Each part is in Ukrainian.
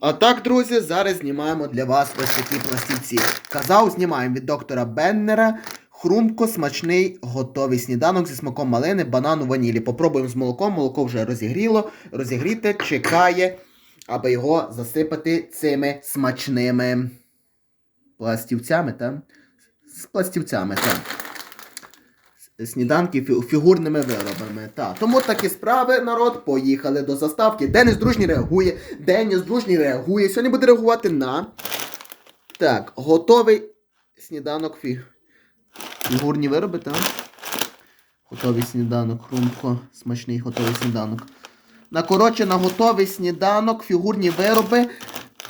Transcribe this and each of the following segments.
А так, друзі, зараз знімаємо для вас ось такі пластівці. Казав, знімаємо від доктора Беннера. Хрумко, смачний, готовий сніданок зі смаком малини, банану, ванілі. Попробуємо з молоком. Молоко вже розігріло. Розігріте, чекає, аби його засипати цими смачними пластівцями, так? З пластівцями, так. Сніданки фігурними виробами. Так. Тому такі справи, народ, поїхали до заставки. Деніс дружній реагує. Деніс дружній реагує. Сьогодні буде реагувати на. Так, готовий сніданок фі... фігурні вироби, так? Готовий сніданок, хрумко, смачний готовий сніданок. На коротше, на готовий сніданок, фігурні вироби.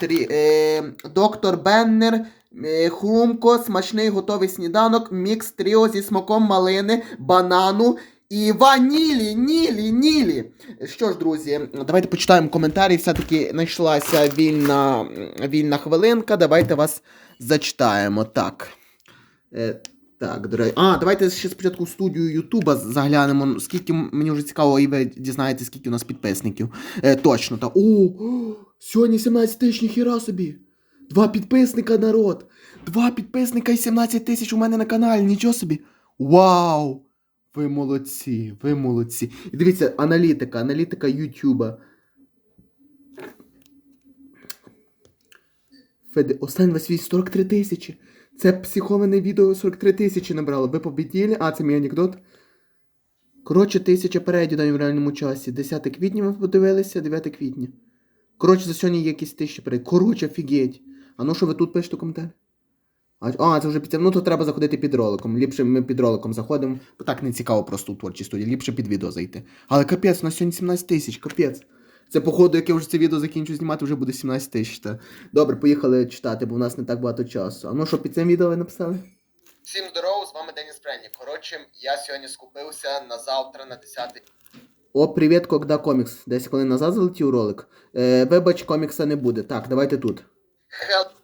Трі, е, доктор Беннер, хрумко, смачний готовий сніданок, мікс тріо зі смаком малини, банану і ванілі, нілі, нілі. Що ж, друзі, давайте почитаємо коментарі. Все-таки знайшлася вільна, вільна хвилинка. Давайте вас зачитаємо. Так. Е, так, до. А, давайте ще спочатку студію Ютуба заглянемо. Скільки мені вже цікаво, і ви дізнаєтесь, скільки у нас підписників. Е, точно, так. О, сьогодні 17 тисяч, ніхіра собі. Два підписника, народ. Два підписника і 17 тисяч у мене на каналі, нічого собі. Вау! Ви молодці, ви молодці. І дивіться, аналітика, аналітика Ютуба. Феде, останній весь свій 43 тисячі. Це психоване відео 43 тисячі набрало. Ви побіділи? А, це мій анекдот. Коротше, тисяча переглядів в реальному часі. 10 квітня ми подивилися, 9 квітня. Коротше, за сьогодні є якісь тисячі переглядів. Коротше, офігеть. А ну що ви тут пишете коментар? А, а, це вже під Ну то треба заходити під роликом. Ліпше ми під роликом заходимо, бо так не цікаво просто у творчій студії. Ліпше під відео зайти. Але капець, у нас сьогодні 17 тисяч, капець. Це, походу, як я вже це відео закінчу знімати, вже буде 17 тисяч. Та. Добре, поїхали читати, бо в нас не так багато часу. А ну що, під цим відео ви написали? Всім здорово, з вами Деніс Френні. Коротше, я сьогодні скупився на завтра на 10 О, привіт, Когда комікс. 10 хвилин назад залетів ролик. Е, вибач, комікса не буде. Так, давайте тут.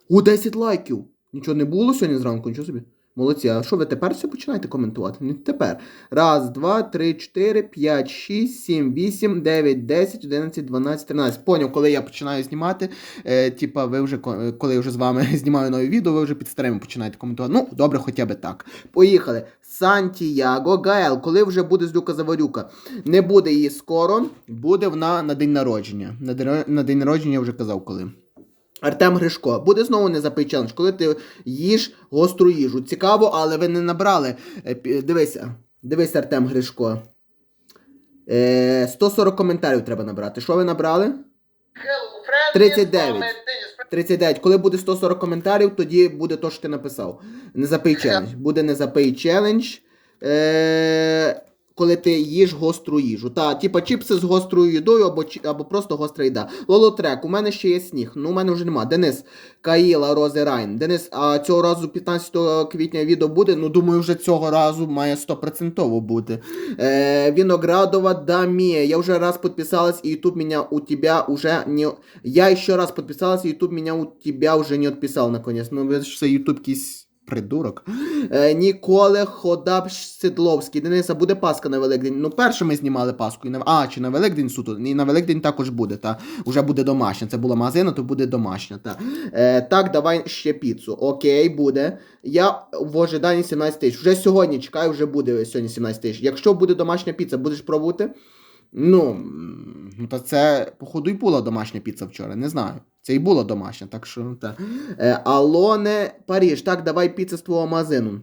У 10 лайків. Нічого не було сьогодні зранку, нічого собі. Молодці, а що ви тепер все починаєте коментувати? Не тепер. Раз, два, три, чотири, п'ять, шість, сім, вісім, дев'ять, десять, одинадцять, дванадцять, тринадцять. Поняв, коли я починаю знімати. Е, типа, ви вже е, коли я вже з вами знімаю нові відео, ви вже під старими починаєте коментувати. Ну, добре, хоча б так. Поїхали. Сантьяго Гаел, коли вже буде з Люка Заварюка? Не буде її скоро, буде вона на день народження. На день, на день народження я вже казав коли. Артем Гришко, буде знову не запий челендж, коли ти їш гостру їжу. Цікаво, але ви не набрали. Е, Дивися, дивись, Артем Гришко. Е, 140 коментарів треба набрати. Що ви набрали? 39. 39. Коли буде 140 коментарів, тоді буде то, що ти написав. Не запий челендж. Буде не запий челендж. Е, коли ти їш гостру їжу. Та, типа чіпси з гострою їдою або, або просто гостра їда. Лолотрек, у мене ще є сніг. Ну, у мене вже нема. Денис Каїла, Рози Райн. Денис, а цього разу 15 квітня відео буде. Ну, думаю, вже цього разу має 100% бути. Е, Виноградова Дамія. Я уже раз подписалась, и YouTube меня у тебя уже не... Я еще раз подписалась, и YouTube меня у тебя уже не отписал, наконец. Ну, це YouTube якийсь придурок. Е, Ніколе Ходаб Сидловський. Дениса, буде Пасха на Великдень. Ну, перше ми знімали Пасху. І на... А, чи на Великдень суто. І на Великдень також буде, та. Уже буде домашня. Це була магазина, то буде домашня, та. Е, так, давай ще піцу. Окей, буде. Я в ожиданні 17 тисяч. Вже сьогодні чекаю, вже буде сьогодні 17 тисяч. Якщо буде домашня піца, будеш пробувати? Ну, ну то це, походу, і була домашня піца вчора, не знаю. Це і була домашня, так що. Та. Е, Алоне Паріж, так, давай піца з твого магазину.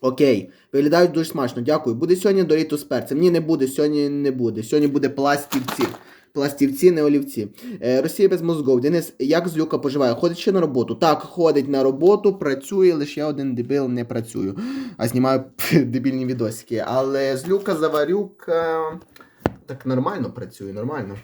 Окей, виглядають дуже смачно, дякую. Буде сьогодні Доріто з перцем. Ні, не буде, сьогодні не буде. Сьогодні буде пластівці. Пластівці, не олівці. Е, Росія без мозгов. Денис, як з Люка поживає? Ходить ще на роботу? Так, ходить на роботу, працює, лише я один дебіл не працюю. А знімаю дебільні відосики. Але з Люка Заварюка. Так нормально працює, нормально.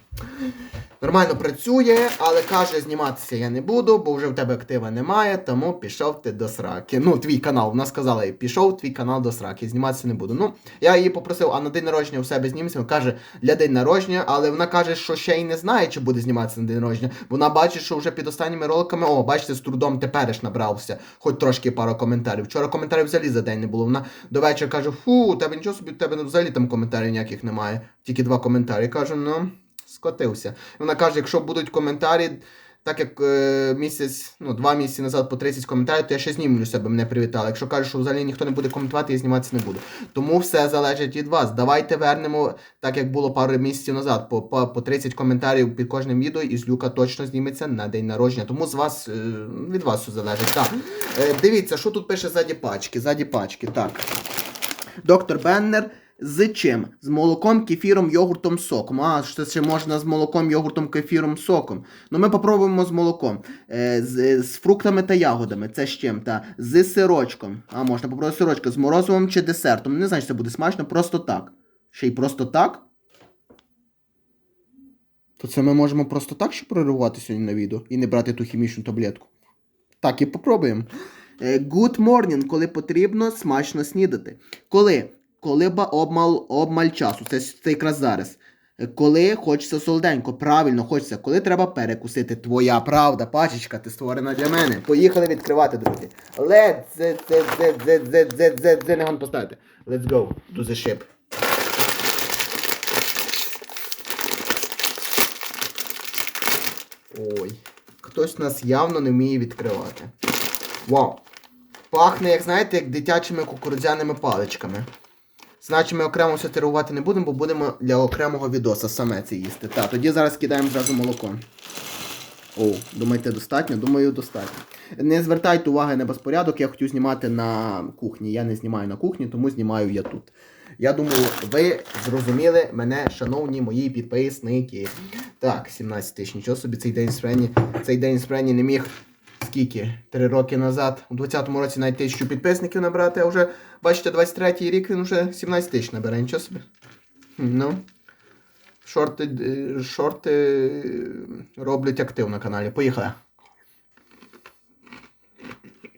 Нормально працює, але каже, зніматися я не буду, бо вже в тебе актива немає, тому пішов ти до сраки. Ну, твій канал, вона сказала, їй, пішов твій канал до сраки, зніматися не буду. Ну, я її попросив, а на день народження у себе знімемося. Каже, для день народження, але вона каже, що ще й не знає, чи буде зніматися на день народження. Вона бачить, що вже під останніми роликами, о, бачите, з трудом тепереш набрався, хоч трошки пару коментарів. Вчора коментарів взагалі за день не було. Вона до вечора каже, фу, у тебе нічого собі, у тебе взагалі там коментарів ніяких немає. Тільки два коментарі. Кажу, ну скотився. Вона каже, якщо будуть коментарі, так як е, місяць, ну, два місяці назад по 30 коментарів, то я ще знімлю себе, мене привітали. Якщо кажуть, що взагалі ніхто не буде коментувати, я зніматися не буду. Тому все залежить від вас. Давайте вернемо, так як було пару місяців назад, по, по, по 30 коментарів під кожним відео, і з Люка точно зніметься на день народження. Тому з вас, е, від вас все залежить. Так. Е, дивіться, що тут пише ззаді пачки. Ззаді пачки. Так. Доктор Беннер. З чим? З молоком, кефіром, йогуртом, соком. А, що це ще можна з молоком, йогуртом, кефіром, соком. Ну ми попробуємо з молоком. Е, з, з фруктами та ягодами. Це з чим? Та з сирочком. А можна попробувати сирочка з морозивом чи десертом. Не знаю, чи це буде смачно, просто так. Ще й просто так. То це ми можемо просто так ще проривати сьогодні на відео і не брати ту хімічну таблетку. Так, і попробуємо. Е, Good morning, коли потрібно смачно снідати. Коли? колиба обмал, обмаль часу. Це, це якраз зараз. Коли хочеться солоденько, правильно хочеться, коли треба перекусити. Твоя правда, пачечка, ти створена для мене. Поїхали відкривати, друзі. Let's не поставити. Let's go to the ship. Ой, хтось нас явно не вміє відкривати. Вау! Пахне, як знаєте, як дитячими кукурудзяними паличками. Значить, ми окремо все сервувати не будемо, бо будемо для окремого відоса саме це їсти. Так, тоді зараз кидаємо зразу молоко. О, думаєте, достатньо? Думаю, достатньо. Не звертайте уваги на безпорядок, я хотів знімати на кухні. Я не знімаю на кухні, тому знімаю я тут. Я думаю, ви зрозуміли мене, шановні мої підписники. Так, 17 тисяч, нічого собі цей день Френі. Цей день Френі не міг скільки? Три роки назад, у 20-му році навіть тисячу підписників набрати, а вже, бачите, 23-й рік він вже 17 тисяч набере, нічого собі. Ну. Шорти, е, шорти е, роблять актив на каналі. Поїхали.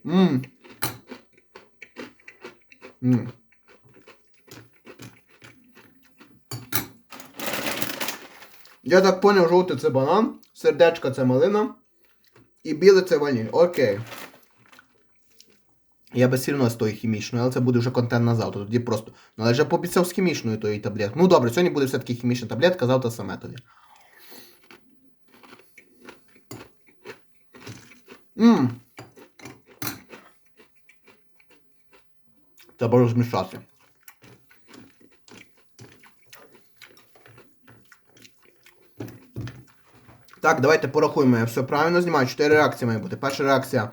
Мм. Мм. Я так поняв, жовтий це банан, сердечка це малина. І біле це ваніль. Окей. Я би все з тої хімічної, але це буде вже контент на завтра. Тоді просто. Ну, але вже пообіцяв з хімічною тої таблетки. Ну добре, сьогодні буде все-таки хімічна таблетка, завтра саме тоді. Треба розмішати. Так, давайте порахуємо. Я все правильно знімаю. Чотири реакції має бути. Перша реакція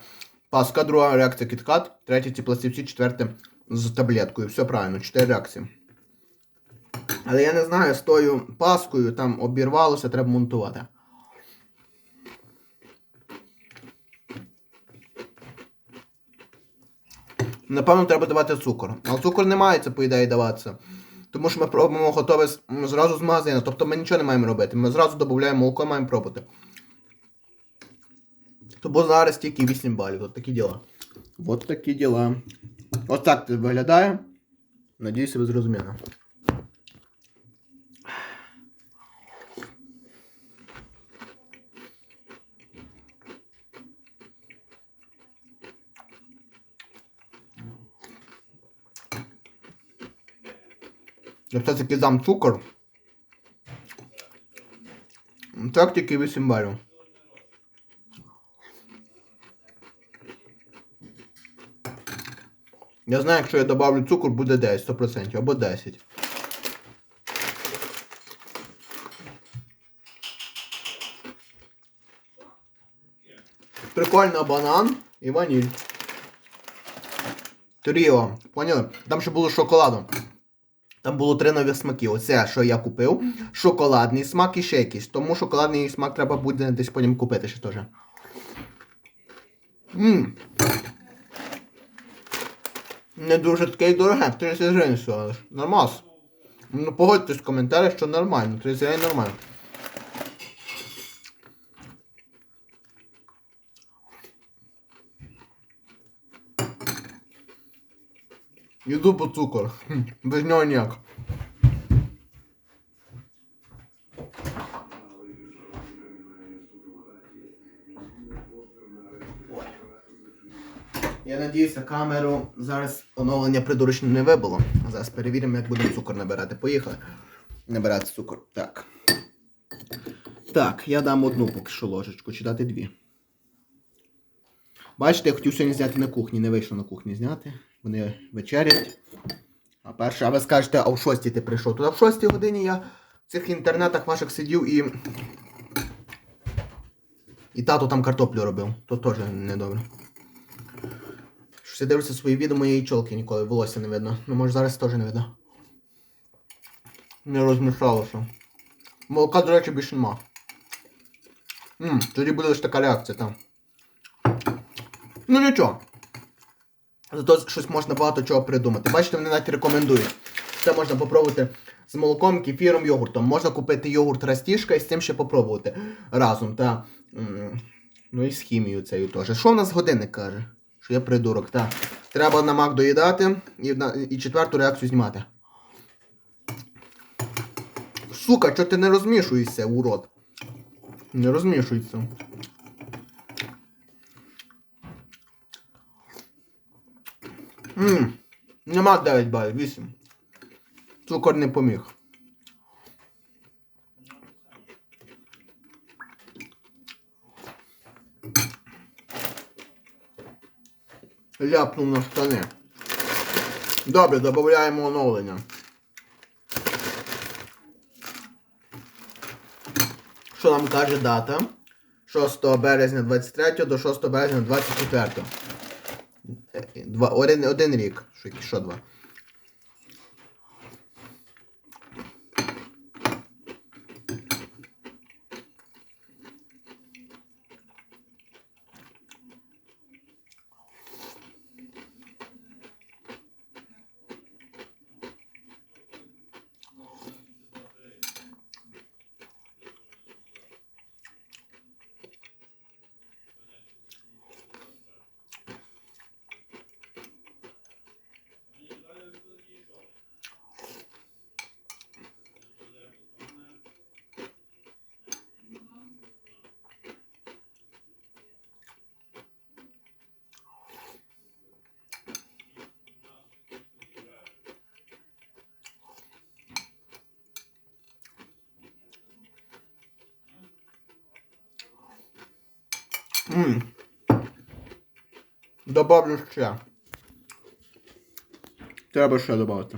паска, друга реакція кіткат, третя ці пластівці, четверте з таблеткою. Все правильно, чотири реакції. Але я не знаю, з тою паскою там обірвалося, треба монтувати. Напевно, треба давати цукор. Але цукор не має це, по ідеї, даватися. Тому що ми пробуємо готове зразу з. Тобто ми нічого не маємо робити. Ми зразу додаємо молоко, маємо пробувати. Тобто зараз тільки 8 балів. От такі діла. От такі діла. Ось так виглядає. Надіюся, ви зрозуміли. Я все-таки дам цукор. Так тільки 8 балів. Я знаю, якщо я добавлю цукор, буде 10, 100% або 10. Прикольно банан і ваніль. Тріо, поняли? Там ще було шоколадом. Там було три нові смаки. Оце, що я купив. Шоколадний смак і ще якийсь. Тому шоколадний смак треба буде десь потім купити ще теж. Ммм. Не дуже таке дороге, 30 гривень всього. Нормас. Ну погодьтесь в коментарях, що нормально. 30 гривень нормально. Йду по цукор. Без нього ніяк. Я надіюся, камеру зараз оновлення придурочне не вибило. Зараз перевіримо, як будемо цукор набирати. Поїхали. Набирати цукор. Так. Так, я дам одну поки що ложечку, чи дати дві. Бачите, я хотів сьогодні зняти на кухні, не вийшло на кухні зняти. Вони вечерять. А перше, а ви скажете, а в 6 ти прийшов. Туди в 6 годині я в цих інтернетах ваших сидів і. І тато там картоплю робив. То теж недобре. Щось я дивлюся свої відео моєї чолки ніколи, волосся не видно. Ну може зараз теж не видно. Не розмішалося. Молока, до речі, більше нема. Ммм, тоді буде лише така реакція там. Ну нічого. Зато щось можна багато чого придумати. Бачите, вони навіть рекомендують. Це можна попробувати з молоком, кефіром, йогуртом. Можна купити йогурт растішка і з цим ще попробувати разом. Та, ну і з хімією цією теж. Що в нас годинник каже? Що я придурок, так. Треба на мак доїдати і, і четверту реакцію знімати. Сука, чого ти не розмішуєшся, урод? Не розмішується. Ммм, нема 9 балів, 8. Цукор не поміг. Ляпнув на штани. Добре, додаємо оновлення. Що нам каже дата? 6 березня 23 до 6 березня 24. Два, один, один рік. Що, що два? Ммм. Добавлю ще. Треба ще додати.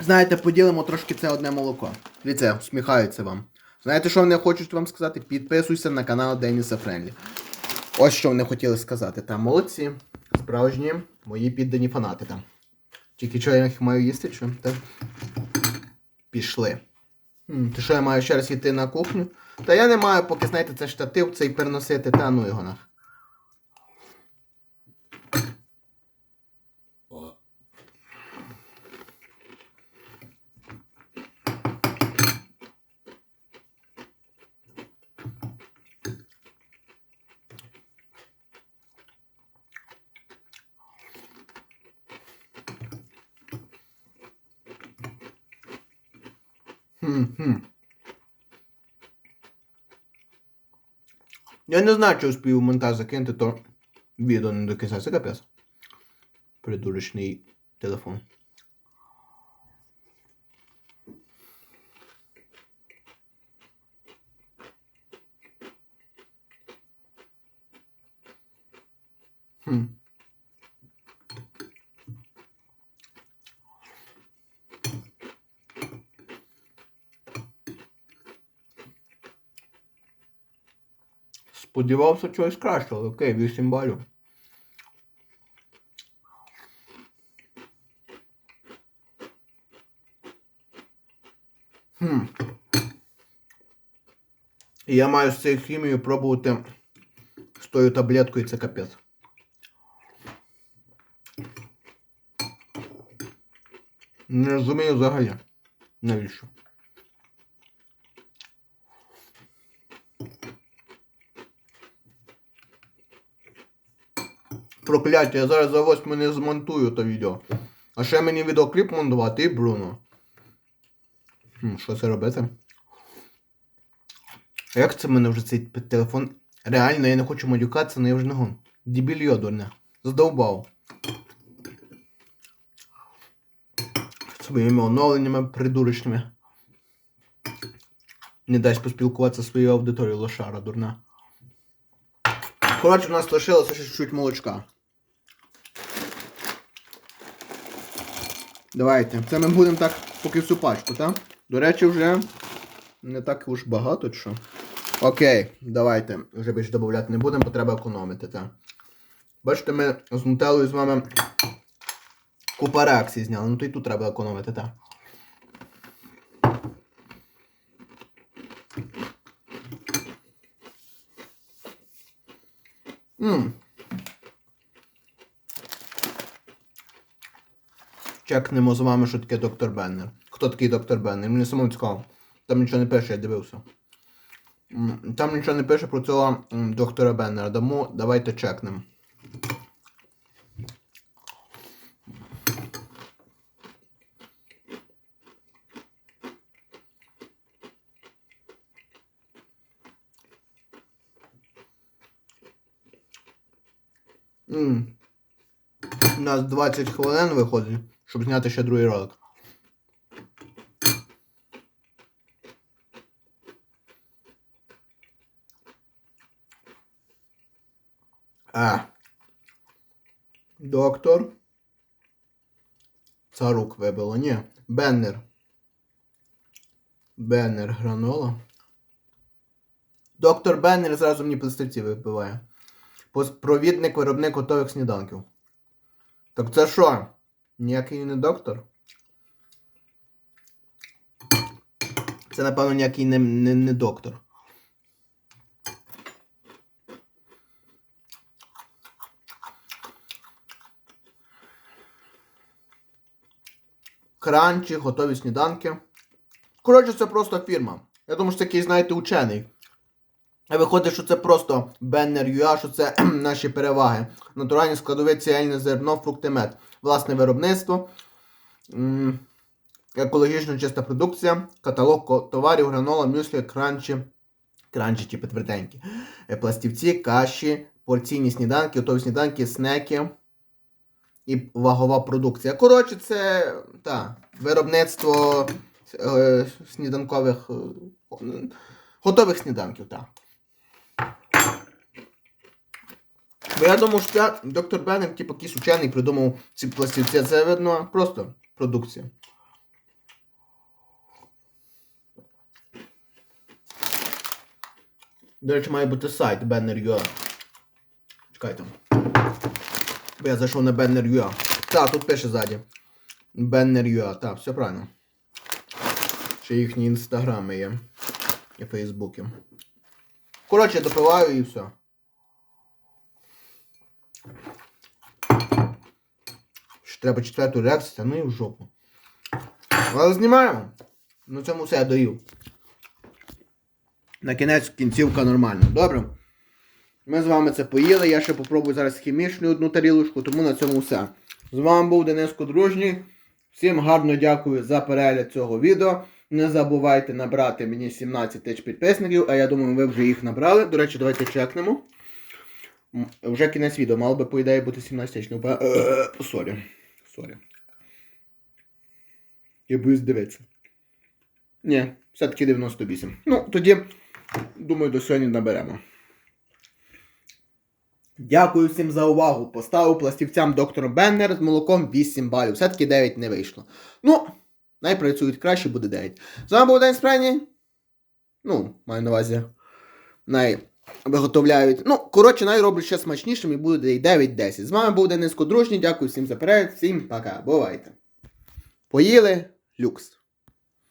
Знаєте, поділимо трошки це одне молоко. Дивіться, усміхаються вам. Знаєте, що вони хочуть вам сказати? Підписуйся на канал Деніса Френлі. Ось що вони хотіли сказати. Там молодці, справжні мої піддані фанати там. Тільки що я їх маю їсти, чи? Так. Пішли. М, Ти що я маю ще раз йти на кухню? Та я не маю, поки, знаєте, це штатив цей переносити, та ну його нах. Хм-хм. Я не знаю, чи успію в монтаж закинути, то відео не до кінця. Це капець. Придурочний телефон. Хм. Сподівався чогось кращого, окей, 8 балів. Хм. І я маю з цією хімією пробувати з тою таблеткою, це капець. Не розумію взагалі. Навіщо? Прокляття, я зараз за восьми не змонтую то відео. А ще мені відеокліп монтувати і Бруно. Що це робити? А Як це в мене вже цей телефон? Реально, я не хочу матюкатися, але я вже не гон. Дебіль йодурне. Задовбав. своїми оновленнями придурочними. Не дасть поспілкуватися зі своєю аудиторією лошара, дурна. Коротше, у нас лишилося ще чуть молочка. Давайте. Це ми будемо так поки всю пачку, так? До речі, вже не так уж багато, що. Окей, давайте. Вже більше додати не будемо, бо треба економити, так. Бачите, ми з нутелою з вами купа реакцій зняли. Ну то і тут треба економити, так. Ммм. Чекнемо з вами, що таке доктор Беннер. Хто такий доктор Беннер? Мені самому цікаво. Там нічого не пише, я дивився. Там нічого не пише про цього доктора Беннера. Тому давайте чекнемо. М. У нас 20 хвилин виходить, щоб зняти ще другий ролик. А. Доктор. Царук вибило. Ні. Беннер. Беннер гранола. Доктор Беннер зразу мені пластивці вибиває. Провідник виробник готових сніданків. Так це що? Ніякий не доктор? Це, напевно, ніякий не, не, не доктор. Кранчі, готові сніданки. Коротше, це просто фірма. Я думаю, що це якийсь, знаєте, учений. Виходить, що це просто Беннер UA, що це наші переваги. Натуральні складовиці, ельне зерно, фрукти, мед. Власне виробництво. Екологічно чиста продукція, каталог товарів, гранола, мюслі, кранчі, кранчі типу тверденькі, е, пластівці, каші, порційні сніданки, готові сніданки, снеки і вагова продукція. Коротше, це та, виробництво е, сніданкових е, готових сніданків, так. Бо я думав, що це доктор Беннер, типу, якийсь учений придумав ці пластівці. Це видно просто продукція. До речі, має бути сайт Banner.ua. Чекайте. Бо я зайшов на Banner.ua. Так, тут пише ззаді. Banner.ua, так, все правильно. Ще їхні інстаграми є. І фейсбуки. Коротше, допиваю і все. Ще треба четверту реакцію, та ну і в жопу. Але знімаємо. На цьому все я даю. На кінець кінцівка нормальна. Добре? Ми з вами це поїли. Я ще попробую зараз хімічну одну тарілочку, тому на цьому все. З вами був Денис Кодружній. Всім гарно дякую за перегляд цього відео. Не забувайте набрати мені 17 тисяч підписників, а я думаю, ви вже їх набрали. До речі, давайте чекнемо. Вже кінець відео, мало би, по ідеї, бути 17 тисяч. Ну, е, Сорі. Сорі. Я боюсь дивитися. Ні, все-таки 98. Ну, тоді, думаю, до сьогодні наберемо. Дякую всім за увагу. Поставив пластівцям доктор Беннер з молоком 8 балів. Все-таки 9 не вийшло. Ну, най працюють краще, буде 9. З вами був День Спрені. Ну, маю на увазі. Най виготовляють. Ну, коротше, най ще смачнішим і буде і 9-10. З вами був Денис Кодружній. Дякую всім за перегляд. Всім пока. Бувайте. Поїли. Люкс.